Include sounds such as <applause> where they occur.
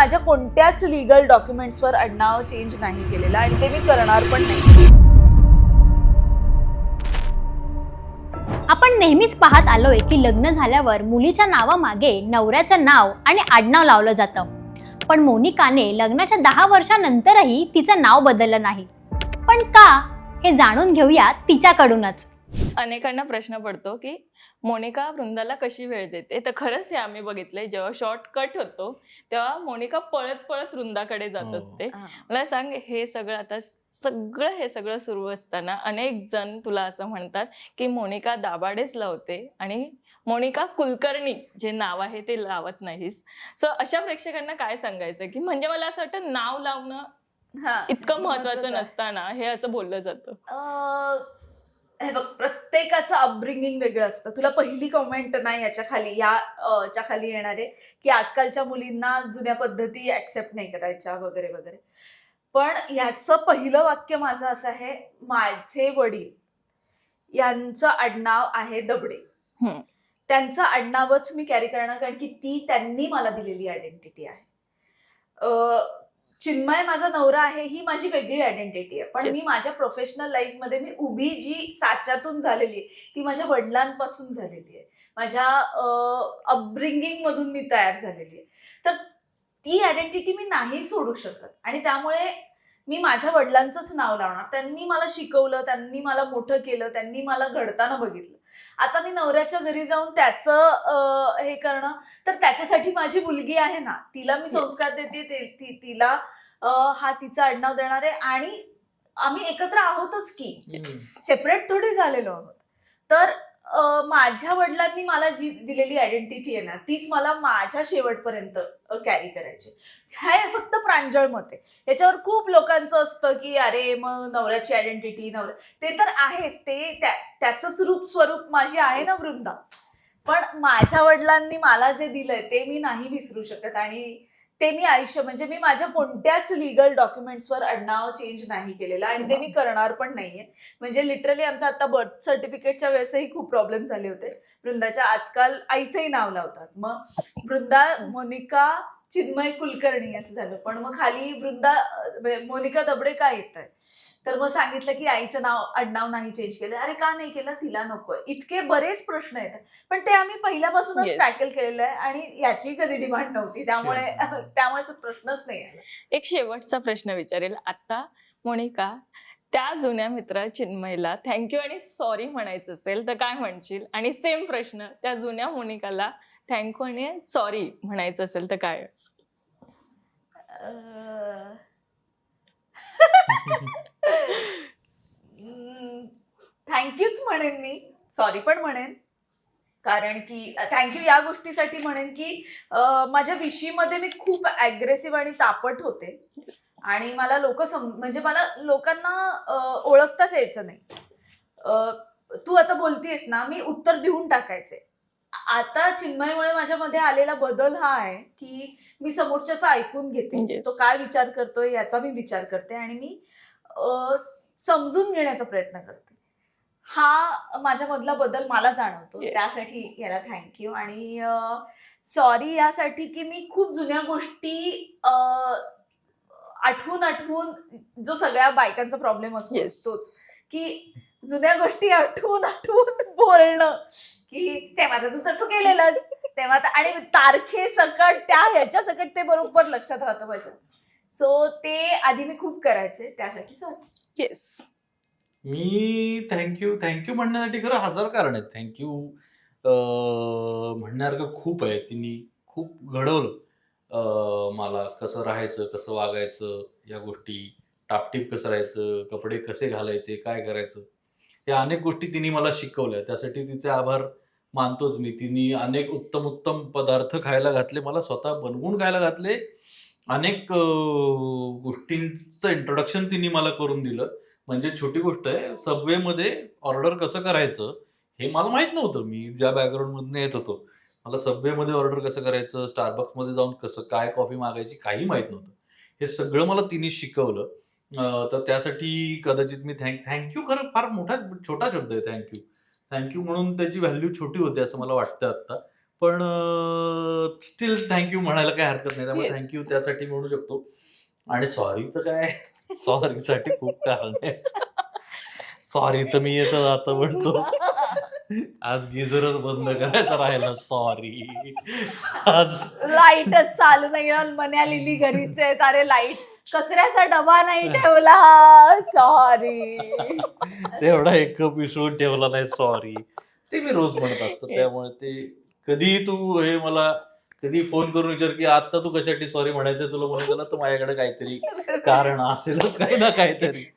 माझ्या कोणत्याच लिगल डॉक्युमेंट्सवर आडनाव चेंज नाही केलेलं आणि ते मी करणार पण नाही. आपण नेहमीच पाहत आलोय की लग्न झाल्यावर मुलीच्या नावामागे नवऱ्याचं नाव आणि आडनाव लावलं जातं. पण मोनिकाने लग्नाच्या दहा वर्षानंतरही तिचं नाव बदललं नाही. पण का? हे जाणून घेऊया तिच्याकडूनच. अनेकांना प्रश्न पडतो की मोनिका वृंदाला कशी वेळ देते तर खरंच हे आम्ही बघितलंय जेव्हा शॉर्ट कट होतो तेव्हा मोनिका पळत पळत वृंदाकडे जात हो. असते. मला सांग हे सगळं आता सगळं हे सगळं सुरू असताना अनेक जण तुला असं म्हणतात की मोनिका दाबाडेच लावते आणि मोनिका कुलकर्णी जे नाव आहे ते लावत नाहीस सो अशा प्रेक्षकांना काय सांगायचं की म्हणजे मला असं वाटतं नाव लावणं हा. इतकं महत्वाचं. नसताना हे असं बोललं जातं प्रत्येकाचं अपब्रिंगिंग वेगळं असतं. तुला पहिली कमेंट नाही याच्या खाली या अं, च्या खाली येणारे की आजकालच्या मुलींना जुन्या पद्धती ऍक्सेप्ट नाही करायच्या वगैरे वगैरे. पण ह्याचं पहिलं वाक्य माझं असं आहे माझे वडील यांचं आडनाव आहे दबडे. त्यांचं आडनावच मी कॅरी करणार कारण की ती त्यांनी मला दिलेली आयडेंटिटी आहे. चिन्मय माझा नवरा आहे ही माझी वेगळी आयडेंटिटी आहे. पण Yes. मी माझ्या प्रोफेशनल लाईफमध्ये मी उभी जी साच्यातून झालेली आहे ती माझ्या वडिलांपासून झालेली आहे. माझ्या अपब्रिंगिंग मधून मी तयार झालेली आहे. तर ती आयडेंटिटी मी नाही सोडू शकत. आणि त्यामुळे मी माझ्या वडिलांचंच नाव लावणार. त्यांनी मला शिकवलं त्यांनी मला मोठं केलं त्यांनी मला घडताना बघितलं. आता मी नवऱ्याच्या घरी जाऊन त्याचं हे करणं तर त्याच्यासाठी माझी मुलगी आहे ना तिला मी संस्कार देते तिला हा तिचा आडनाव देणार आहे. आणि आम्ही एकत्र आहोतच की. सेपरेट थोडी झालेलो आहोत. तर माझ्या वडिलांनी मला जी दिलेली आयडेंटिटी आहे ना तीच मला माझ्या शेवटपर्यंत कॅरी करायची. हे फक्त प्रांजळ मत आहे. याच्यावर खूप लोकांचं असतं की अरे मग नवऱ्याची आयडेंटिटी नवरा ते तर आहेच. ते त्या- त्याचंच रूप स्वरूप माझी आहे ना वृंदा. पण माझ्या वडिलांनी मला जे दिलंय ते मी नाही विसरू शकत. आणि ते मी आयुष्य म्हणजे मी माझ्या कोणत्याच लिगल डॉक्युमेंट्सवर आडनाव चेंज नाही केलेलं आणि ते मी करणार पण नाहीये. म्हणजे लिटरली आमचं आता बर्थ सर्टिफिकेटच्या वेळेसही खूप प्रॉब्लेम झाले होते. वृंदाच्या आजकाल आईचंही नाव लावतात. मग वृंदा मोनिका चिन्मय कुलकर्णी असं झालं. पण मग खाली वृंदा म्हणजे मोनिका दबडे का येत आहे तर मग सांगितलं की आईचं नाव आडनाव नाही चेंज केलं. अरे का नाही केलं? तिला नको इतके बरेच प्रश्न येतात पण ते आम्ही पहिल्यापासूनच Yes. टॅकल केलेलं आहे आणि याची कधी डिमांड नव्हती. त्यामुळे <laughs> त्यामुळे असं प्रश्नच नाही आला. एक शेवटचा प्रश्न विचारेल. आता मोनिका त्या जुन्या मित्र चिन्मयला थँक्यू आणि सॉरी म्हणायचं असेल तर काय म्हणशील? आणि सेम प्रश्न त्या जुन्या मोनिकाला थँक्यू आणि सॉरी म्हणायचं असेल तर काय? अं, <laughs> थँक्यूच म्हणेन मी. सॉरी पण म्हणेन. कारण की थँक्यू या गोष्टीसाठी म्हणेन की माझ्या विशीमध्ये मी खूप अग्रेसिव्ह आणि तापट होते. आणि मला लोक म्हणजे मला लोकांना ओळखताच यायचं नाही. तू आता बोलतीयस ना मी उत्तर देऊन टाकायचे. आता चिन्मयमुळे माझ्यामध्ये आलेला बदल हा आहे की मी समोरच्याचा ऐकून घेते. Yes. तो काय विचार करतोय याचा मी विचार करते आणि मी समजून घेण्याचा प्रयत्न करते. हा माझ्या मधला बदल मला जाणवतो. Yes. त्यासाठी याला थँक्यू आणि सॉरी यासाठी की मी खूप जुन्या गोष्टी आठवून आठवून जो सगळ्या बायकांचा प्रॉब्लेम असतो Yes. तोच. की जुन्या गोष्टी आठवून आठवून बोलणं. की तेव्हा तर तू तसं केलेलंस. तेव्हा आणि तारखे सकट त्या ह्याच्या सकट ते बरोबर लक्षात राहतं माझ्या. सो ते आधी मी खूप करायचे त्यासाठी सॉरी येस मी थँक्यू थँक्यू म्हणण्यासाठी खरं हजार कारण आहेत. थँक्यू म्हणण्यासारखं खूप आहे. तिने खूप घडवलं. अं, मला कसं राहायचं कसं वागायचं या गोष्टी टापटीप कसं राहायचं कपडे कसे घालायचे काय करायचं या अनेक गोष्टी तिने मला शिकवल्या. त्यासाठी तिचे आभार मानतोच मी. तिने अनेक उत्तम उत्तम पदार्थ खायला घातले मला स्वतः बनवून खायला घातले. अनेक गोष्टींचं इंट्रोडक्शन तिने मला करून दिलं. म्हणजे छोटी गोष्ट आहे सबवेमध्ये ऑर्डर कसं करायचं हे मला माहीत नव्हतं. मी ज्या बॅकग्राऊंडमधून येत होतो मला सबवेमध्ये ऑर्डर कसं करायचं स्टारबक्समध्ये जाऊन कसं काय कॉफी मागायची काही माहीत नव्हतं. हे सगळं मला तिने शिकवलं. तर त्यासाठी कदाचित मी थँक थँक्यू खरं फार मोठा छोटा शब्द आहे थँक्यू थँक्यू म्हणून त्याची व्हॅल्यू छोटी होते असं मला वाटतं आत्ता. पण स्टील थँक्यू म्हणायला काय हरकत नाही. त्यामुळे Yes. थँक्यू त्यासाठी म्हणू शकतो. आणि सॉरी तर काय? सॉरीसाठी खूप कारण आहे. सॉरी तर मी येतं जातं म्हणतो. आज गिझरच बंद करायचा राहिला. सॉरी आज लाईटच चालू नाही मन्या लिली घरीच आहेत. अरे लाइट कचऱ्याचा डबा नाही ठेवला. सॉरी तेवढा एक कप विसरून ठेवला नाही. सॉरी ते मी रोज म्हणत असतो. Yes. त्यामुळे ते कधीही तू हे मला कधी फोन करून विचार की आता तू कशासाठी सॉरी म्हणायचं तुला म्हणून तर माझ्याकडे काहीतरी कारण असेलच काही ना काहीतरी.